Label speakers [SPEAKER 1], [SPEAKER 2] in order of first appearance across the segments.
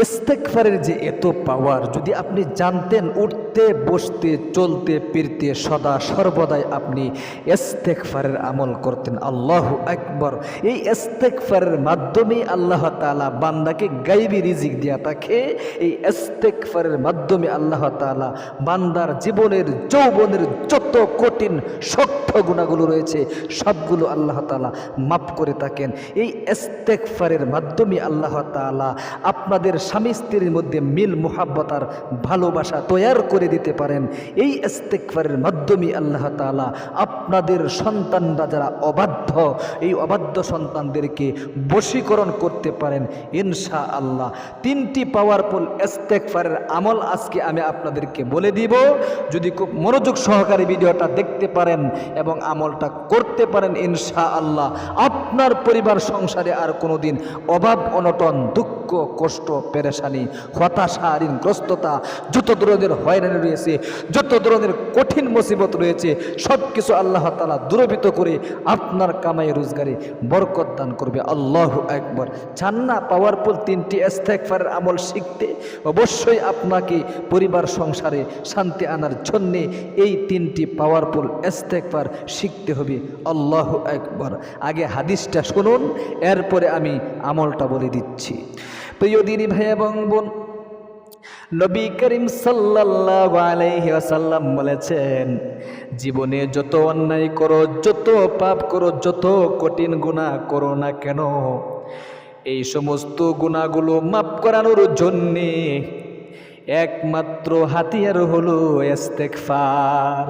[SPEAKER 1] ইস্তেকফারের যে এত পাওয়ার যদি আপনি জানতেন, উঠতে, বসতে, চলতে, ফিরতে, সদা সর্বদাই আপনি ইস্তেকফারের আমল করতেন। আল্লাহ একবার এই ইস্তেকফারের মাধ্যমে আল্লাহ তাআলা বান্দাকে গাইবি রিজিক দিয়া থাকে এই ইস্তেকফারের মাধ্যমে আল্লাহ তাআলা বান্দার জীবনের, যৌবনের যত কঠিন, শক্ত গুণাগুলো রয়েছে, সবগুলো আল্লাহ তাআলা মাফ করে থাকেন। এই ইস্তেকফারের মাধ্যমে আল্লাহ তাআলা আপনাদের স্বামী স্ত্রীর মধ্যে মিল মোহাব্বতার ভালোবাসা তৈয়ার করে দিতে পারেন। এই ইস্তেকফারের মাধ্যমে আল্লাহ তাআলা আপনাদের সন্তানরা যারা অবাধ্য, এই অবাধ্য সন্তানদেরকে বশীকরণ করতে পারেন ইনশা আল্লাহ তিনটি পাওয়ারফুল ইস্তেকফারের আমল আজকে আমি আপনাদেরকে বলে দিব। যদি খুব মনোযোগ সহকারে ভিডিওটা দেখতে পারেন এবং আমলটা করতে পারেন ইনশা আল্লাহ আপনার পরিবার সংসারে আর কোনোদিন অভাব, অনটন, দুঃখ, কষ্ট পেরেশানি, হতাশা, ঋণগ্রস্ততা, যত ধরনের হয়রানি রয়েছে, যত ধরনের কঠিন মুসিবত রয়েছে সব কিছু আল্লাহ তালা দূরবিত করে আপনার কামাই রোজগারে বরকত দান করবে। আল্লাহ একবার চান না পাওয়ারফুল তিনটি এস্তেকফারের আমল শিখতে অবশ্যই আপনাকে পরিবার, সংসারে শান্তি আনার জন্যে এই তিনটি পাওয়ারফুল এস্তেকফার শিখতে হবে। আল্লাহ একবার আগে হাদিসটা শুনুন, এরপরে আমি আমলটা বলে দিচ্ছি। প্রিয় দিনী ভাই এবং বোন, নবী করিম সাল্লাল্লাহু আলাইহি ওয়াসাল্লাম বলেছেন, জীবনে যত অন্যায় করো, যত পাপ করো, যত কঠিন গুনাহ করো না কেন, এই সমস্ত গুণাগুলো মাপ করানোর জন্যে একমাত্র হাতিয়ার হলো ইস্তেগফার।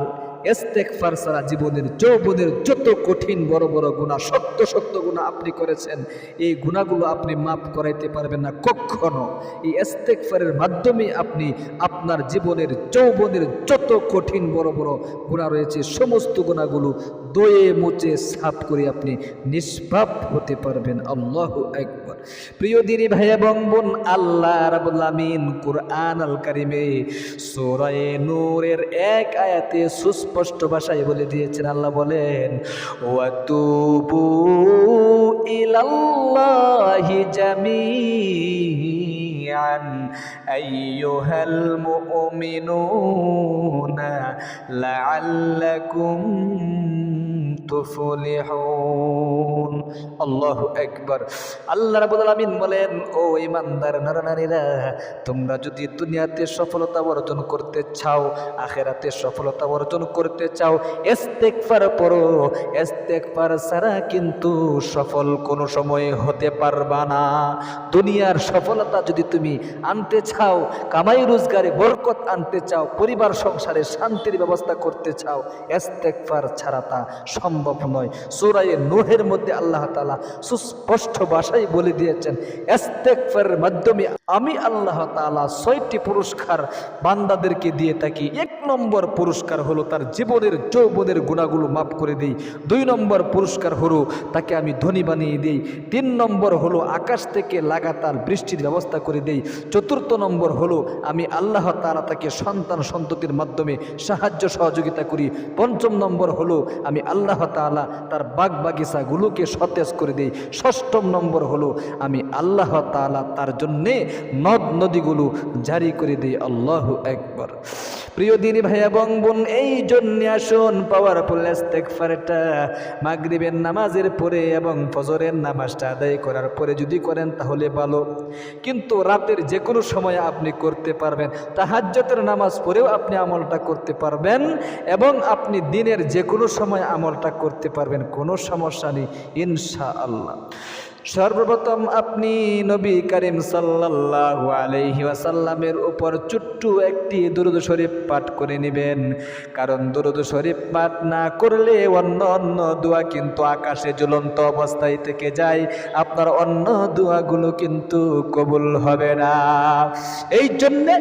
[SPEAKER 1] ইস্তেগফার ছাড়া জীবনের যৌবনের যত কঠিন বড় বড় গুণা সত্য সত্য গুণা আপনি করেছেন, এই গুণাগুলো আপনি মাফ করাইতে পারবেন না কখনো। এই ইস্তেগফারের মাধ্যমে আপনি আপনার জীবনের যৌবনের যত কঠিন বড় বড় গুণা রয়েছে, সমস্ত গুণাগুলো দয়ে মুচে সাফ করে আপনি নিষ্পাপ হতে পারবেন। আল্লাহ একবার প্রিয় দিনী ভাই এবং বোন, আল্লাহ রাবুল কুরআন আল কারিমে সূরায়ে নূরের এক আয়াতে সুস্পষ্ট ভাষায় বলে দিয়েছেন। আল্লাহ বলেন ওয়াতুবু ইলাল্লাহি জামিআন আইয়ুহাল মুমিনুনা লাআল্লাকুম তুফলিহুন। আল্লাহু আকবার। আল্লাহ বলেন, ও ঈমানদার নরনারীরা, তোমরা যদি দুনিয়াতে সফলতা অর্জন করতে চাও, আখেরাতে সফলতা অর্জন করতে চাও, ইস্তেগফার পড়ো। ইস্তেগফার ছাড়া কিন্তু সফল কোনো সময় হতে পারবা না। দুনিয়ার সফলতা যদি তুমি আনতে চাও, কামাই, রোজগারে বরকত আনতে চাও, পরিবার, সংসারে শান্তির ব্যবস্থা করতে চাও, ইস্তেগফার ছাড়া তা সম্ভব নয়। সুরায়ে নোহের মধ্যে আল্লাহ তাআলা সুস্পষ্ট ভাষায় বলে দিয়েছেন ইস্তেগফারের মাধ্যমে আমি আল্লাহ তাআলা ছয়টি পুরস্কার বান্দাদেরকে দিয়ে থাকি। এক নম্বর পুরস্কার হলো তার জীবনের যৌবনের গুণাগুলো মাফ করে দিই। দুই নম্বর পুরস্কার হলো তাকে আমি ধনী বানিয়ে দিই। তিন নম্বর হলো আকাশ থেকে লাগাতার বৃষ্টির ব্যবস্থা করে দেই। চতুর্থ নম্বর হলো আমি আল্লাহ তালা তাকে সন্তান সন্ততির মাধ্যমে সাহায্য সহযোগিতা করি। পঞ্চম নম্বর হলো আমি আল্লাহ তাআলা তার বাগ বাগিচাগুলোকে সতেজ করে দেই ষষ্ঠম নম্বর হলো, আমি আল্লাহ তাআলা তার জন্যে নদ নদীগুলো জারি করে দেই। আল্লাহ একবার প্রিয় দিনী ভাই এবং বোন, এই জন্য আসুন পাওয়ারফুল ইস্তেগফারটা মাগরিবের নামাজের পরে এবং ফজরের নামাজটা আদায় করার পরে যদি করেন তাহলে ভালো। কিন্তু রাতের যে কোনো সময় আপনি করতে পারবেন। তাহাজ্জতের নামাজ পড়েও আপনি আমলটা করতে পারবেন এবং আপনি দিনের যে কোনো সময় আমলটা করতে পারবেন, কোনো সমস্যা নেই ইনশা আল্লাহ সর্বপ্রথম আপনি নবী করিম সাল্লাল্লাহু আলাইহি উপর চুট্টু একটি দুরুদ শরীফ পাঠ করে নেবেন। কারণ দুরুদ শরীফ পাঠ না করলে অন্য অন্য দোয়া কিন্তু আকাশে ঝুলন্ত অবস্থায় থেকে যায়, আপনার অন্য দোয়াগুলো কিন্তু কবুল হবে না। এই জন্যে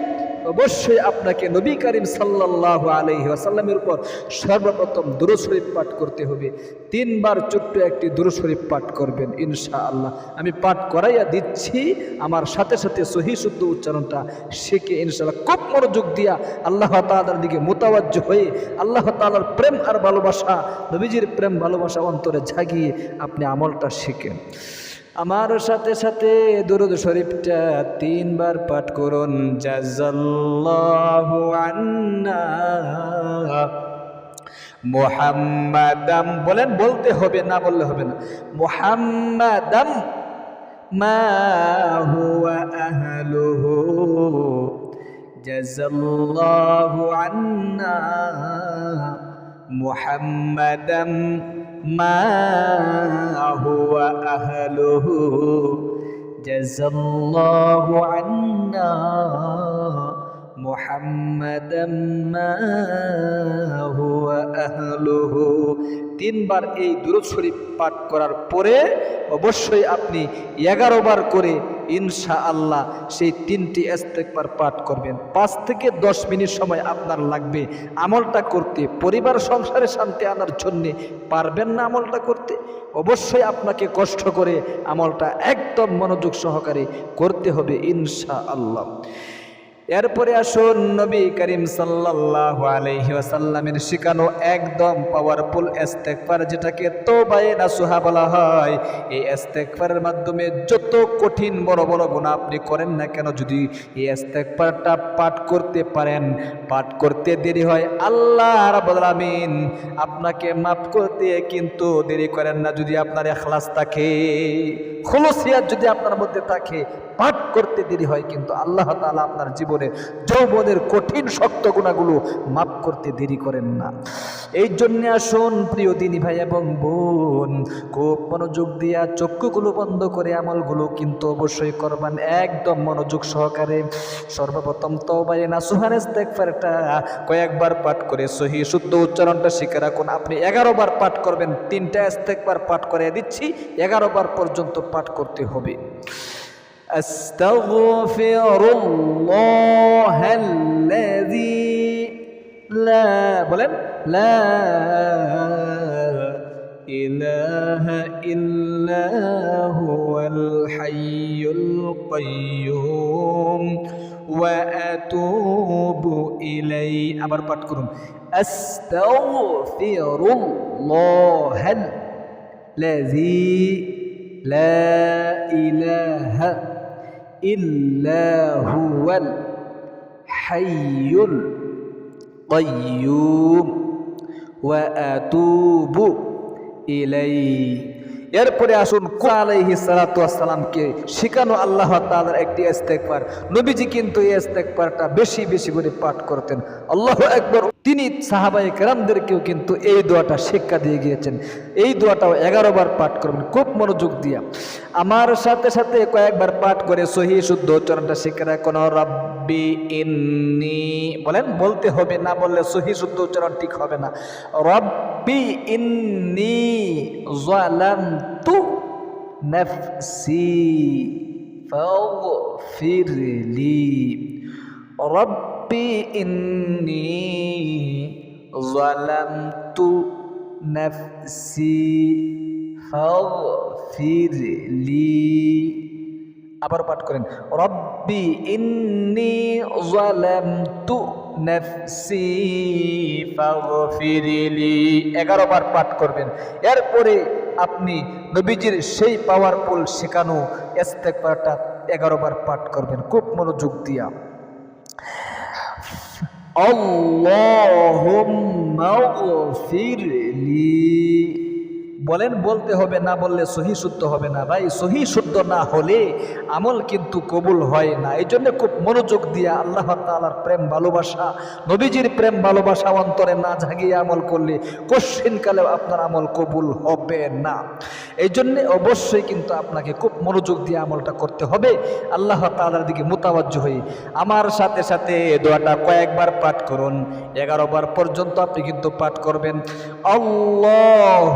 [SPEAKER 1] অবশ্যই আপনাকে নবী করিম সাল্লাল্লাহু আলাইহি ওয়াসাল্লামের উপর সর্বপ্রথম দুরূদ শরীফ পাঠ করতে হবে। তিনবার ছোট্ট একটি দুরূদ শরীফ পাঠ করবেন ইনশাআল্লাহ। আমি পাঠ করাইয়া দিচ্ছি, আমার সাথে সাথে সহি শুদ্ধ উচ্চারণটা শিখে ইনশাআল্লাহ খুব মনোযোগ দিয়া আল্লাহ তাআলার দিকে মোতাবাজ্য হয়ে, আল্লাহ তাআলার প্রেম আর ভালোবাসা, নবীজির প্রেম ভালোবাসা অন্তরে জাগিয়ে আপনি আমলটা শিখেন। আমার সাথে সাথে দুরুদ শরীফটা তিনবার পাঠ করুন। মোহাম্মাদাম। বলেন, বলতে হবে, না বললে হবে না। মোহাম্মাদাম মা আন্না মুহাম্মাদাম মা জাজাল্লাহু আন্না মুহাম্মাদাম মা হুয়া আহলুহু তিনবার এই দুরূদ শরীফ পাঠ করার পরে অবশ্যই আপনি এগারো বার করে ইনশা আল্লাহ সেই তিনটি ইস্তেকবার পাঠ করবেন। পাঁচ থেকে দশ মিনিট সময় আপনার লাগবে আমলটা করতে। পরিবার, সংসারে শান্তি আনার জন্যে পারবেন না আমলটা করতে। অবশ্যই আপনাকে কষ্ট করে আমলটা একদম মনোযোগ সহকারে করতে হবে ইনশা আল্লাহ এরপরে আসুন নবী করিম সাল্লাল্লাহু আলাইহি শিখানো একদম পাওয়ারফুল ইস্তেগফার, যেটাকে তোবায়ে নাসুহা বলা হয়। এই ইস্তেগফারের মাধ্যমে যত কঠিন বড় বড় গুনাহ আপনি করেন না কেন, যদি এই ইস্তেগফারটা পাঠ করতে পারেন, পাঠ করতে দেরি হয়, আল্লাহ রাব্বুল আলামিন আপনাকে মাফ করতে কিন্তু দেরি করেন না। যদি আপনার ইখলাস থাকে, খলসিয়াত যদি আপনার মধ্যে থাকে, পাঠ করতে দেরি হয়, কিন্তু আল্লাহ তাআলা আপনার জীবনে যৌবনের কঠিন শক্ত গুণাগুলো মাফ করতে দেরি করেন না। এই জন্যে আসুন প্রিয় দিনী ভাই এবং বোন, খুব মনোযোগ দিয়া চক্ষুগুলো বন্ধ করে আমলগুলো কিন্তু অবশ্যই করবেন, একদম মনোযোগ সহকারে। সর্বপ্রথম তবাই না সুহান ইস্তেগফারটা কয়েকবার পাঠ করে সহি শুদ্ধ উচ্চারণটা শিখে রাখুন। আপনি এগারো বার পাঠ করবেন, তিনটা ইস্তেগফার পাঠ করে দিচ্ছি, এগারো বার পর্যন্ত পাঠ করতে হবে। أستغفر الله الذي لا বলেন لا إله إلا هو الحي القيوم وأتوب إليه আবার পাঠ করুন أستغفر الله الذي لا إله إلا ইল্লাহুয়াল হাইয়ুল কয়্যুম ওয়া আতুবু ইলাইহি এরপরে আসুন আলাইহি সালাতামকে শেখানো আল্লাহ তালার একটি ইস্তেকবার নবীজি কিন্তু এই ইস্তেকবারটা বেশি বেশি করে পাঠ করতেন। আল্লাহ একবার তিনি সাহাবাই কেরামদেরকেও কিন্তু এই দোয়াটা শিক্ষা দিয়ে গিয়েছেন। এই দোয়াটাও এগারো বার পাঠ করবেন, খুব মনোযোগ দিয়া। আমার সাথে সাথে কয়েকবার পাঠ করে সহি শুদ্ধ উচ্চারণটা শিখে রাখুন রব্বি ইন্নি, বলেন, বলতে হবে, না বললে সহি শুদ্ধ উচ্চারণ ঠিক হবে না। রব্বি ইন্নি জালামতু নাফসি ফাগফির লি রব্বি ইন্নি জালামতু নাফসি ফাগফির লি। আবার পাঠ করেন, রব্বি ইন্নি জালামতু নাফসি ফাগফিরলি 11 বার পাঠ করবেন। এরপরে আপনি নবীজির সেই পাওয়ারফুল শেখানো ইস্তেগফারটা 11 বার পাঠ করবেন। খুব মনোযোগ দিয়া। Allahümme gfir বলেন, বলতে হবে, না বললে সহি শুদ্ধ হবে না। ভাই, সহি শুদ্ধ না হলে আমল কিন্তু কবুল হয় না। এই জন্য খুব মনোযোগ দিয়া আল্লাহ তালার প্রেম, ভালোবাসা, নবীজির প্রেম, ভালোবাসা অন্তরে না জাগিয়ে আমল করলে কশ্চিনকালেও আপনার আমল কবুল হবে না। এই জন্যে অবশ্যই কিন্তু আপনাকে খুব মনোযোগ দিয়ে আমলটা করতে হবে। আল্লাহ তালার দিকে মোতাবাজ্য হয়ে আমার সাথে সাথে দোয়াটা কয়েকবার পাঠ করুন। এগারো বার পর্যন্ত আপনি কিন্তু পাঠ করবেন। আল্লাহ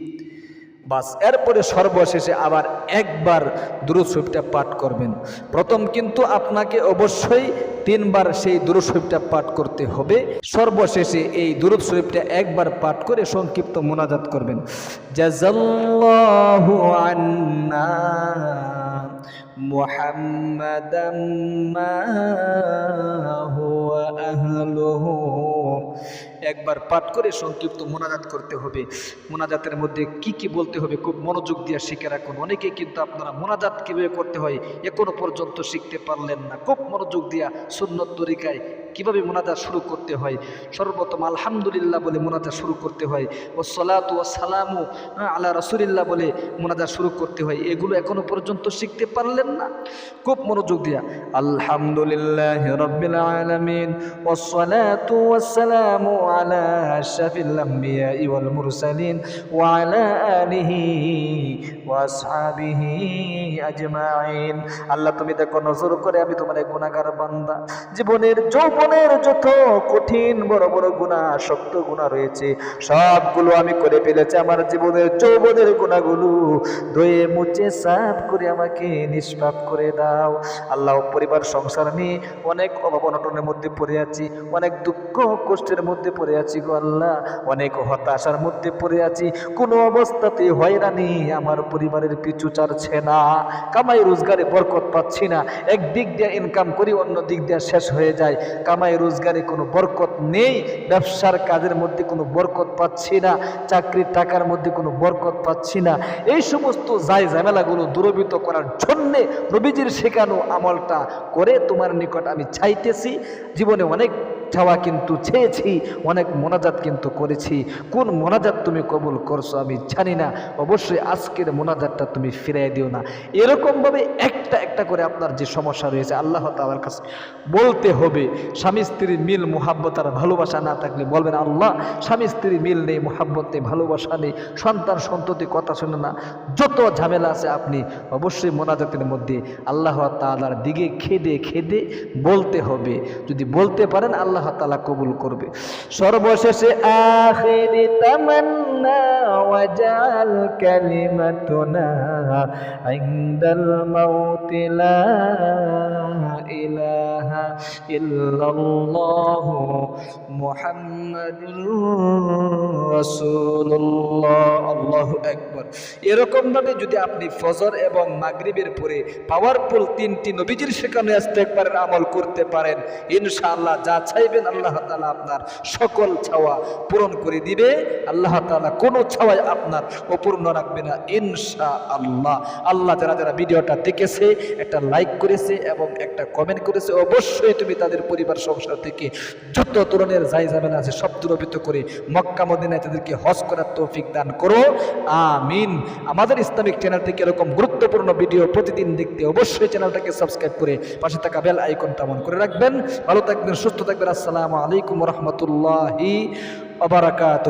[SPEAKER 1] বাস। এরপরে সর্বশেষে আবার একবার শরীফটা পাঠ করবেন। প্রথম কিন্তু আপনাকে অবশ্যই তিনবার সেই দুরুদ শরীফটা পাঠ করতে হবে। সর্বশেষে এই দুরুদ শরীফটা একবার পাঠ করে সংক্ষিপ্ত মোনাজাত করবেন। জাজাল্লাহু হুয়া আহলুহু একবার পাঠ করে সংক্ষিপ্ত মোনাজাত করতে হবে। মোনাজাতের মধ্যে কি কি বলতে হবে খুব মনোযোগ দিয়ে শিখে রাখুন। অনেকে কিন্তু আপনারা মোনাজাত কীভাবে করতে হয়, এখনও পর্যন্ত শিখতে পারলেন না। খুব মনোযোগ দিয়া সুন্নত তরিকায় কীভাবে মোনাজা শুরু করতে হয়? সর্বপ্রথম আলহামদুলিল্লাহ বলে মোনাজা শুরু করতে হয়। ও সলাত ও সালামু আলা রসুলিল্লাহ বলে মোনাজা শুরু করতে হয়। এগুলো এখনও পর্যন্ত শিখতে পারলেন না? খুব মনোযোগ দিয়া। আলহামদুলিল্লাহ রবিল আলমিন ও সলাত ও সালামু আলা আশরাফিল আম্বিয়া ওয়াল মুরসালিন ওয়ালা আলিহি ওয়াসাবিহি আজমাইন। আল্লাহ, তুমি দেখো, নজর করে আমি তোমার গুণাগার বান্দা। জীবনের যৌবনের যত কঠিন বড় বড় গুণা শক্ত গুণা রয়েছে, সবগুলো আমি করে ফেলেছি। আমার জীবনের যৌবনের গুণাগুলো ধুয়ে মুছে, সাফ করে আমাকে নিষ্পাপ করে দাও। আল্লাহ, পরিবার, সংসার নিয়ে অনেক অভাব অনটনের মধ্যে পড়ে আছি, অনেক দুঃখ কষ্টের মধ্যে পড়ে আছি গো আল্লাহ। অনেক হতাশার মধ্যে পড়ে আছি, কোনো অবস্থাতে হয়রানি আমার পরিবারের পিছু চারছে না, কামাই রোজগারে বরকত পাচ্ছি না। এক দিক দিয়ে ইনকাম করি, অন্য দিক দিয়ে শেষ হয়ে যায়। কামাই রোজগারে কোনো বরকত নেই, ব্যবসার কাজের মধ্যে কোনো বরকত পাচ্ছি না, চাকরির টাকার মধ্যে কোনো বরকত পাচ্ছি না। এই সমস্ত যাই ঝামেলাগুলো দূরবিত করার জন্যে নবীজির শেখানো আমলটা করে তোমার নিকট আমি চাইতেছি। জীবনে অনেক চাওয়া কিন্তু চেয়েছি, অনেক মোনাজাত কিন্তু করেছি। কোন মোনাজাত তুমি কবুল করছ আমি জানি না। অবশ্যই আজকের মোনাজাতটা তুমি ফিরাই দিও না। এরকমভাবে একটা একটা করে আপনার যে সমস্যা রয়েছে, আল্লাহ তালার কাছে বলতে হবে, স্বামী স্ত্রীর মিল, মোহাব্বত আর ভালোবাসা না থাকলে বলবেন, আল্লাহ, স্বামী স্ত্রীর মিল নেই, মোহাব্বত নেই, ভালোবাসা নেই, সন্তান সন্ততি কথা শুনে না, যত ঝামেলা আছে আপনি অবশ্যই মোনাজাতের মধ্যে আল্লাহ তালার দিকে খেদে খেদে বলতে হবে। যদি বলতে পারেন, আল্লাহ তালা কবুল করবে। সর্বশেষে আখেরি তামান্না। ওয়াজাল কালিমাতুনা ইনদাল মাউত লা ইলাহা ইল্লাল্লাহ মুহাম্মাদুর রাসূলুল্লাহ আল্লাহু আকবার এরকম ভাবে যদি আপনি ফজর এবং মাগরিবের পরে পাওয়ারফুল তিনটি নবীজির শেখানো ইস্তেগফারের আমল করতে পারেন, ইনশাআল্লাহ যা চাইবেন আল্লাহ তাআলা আপনার সকল চাওয়া পূরণ করে দিবে। আল্লাহ তাআলা কোনো চাওয়াই আপনার অপূর্ণ রাখবে না। ইনশাআল্লাহ। আল্লাহ আল্লাহ যারা যারা ভিডিওটা দেখেছে, একটা লাইক করেছে এবং একটা কমেন্ট করেছে, অবশ্যই তুমি তাদের পরিবার, সংসার থেকে যত ধরনের যাই যাবেন আছে, সব দূরবিত করে মক্কা, মদিনায় তাদেরকে হজ করার তৌফিক দান করো। আমিন। আমাদের ইসলামিক চ্যানেল থেকে এরকম গুরুত্বপূর্ণ ভিডিও প্রতিদিন দেখতে অবশ্যই চ্যানেলটাকে সাবস্ক্রাইব করে পাশে থাকা বেল আইকনটা অন করে রাখবেন। ভালো থাকবেন, সুস্থ থাকবেন। আসসালামু আলাইকুম রহমতুল্লাহি আবরাকাত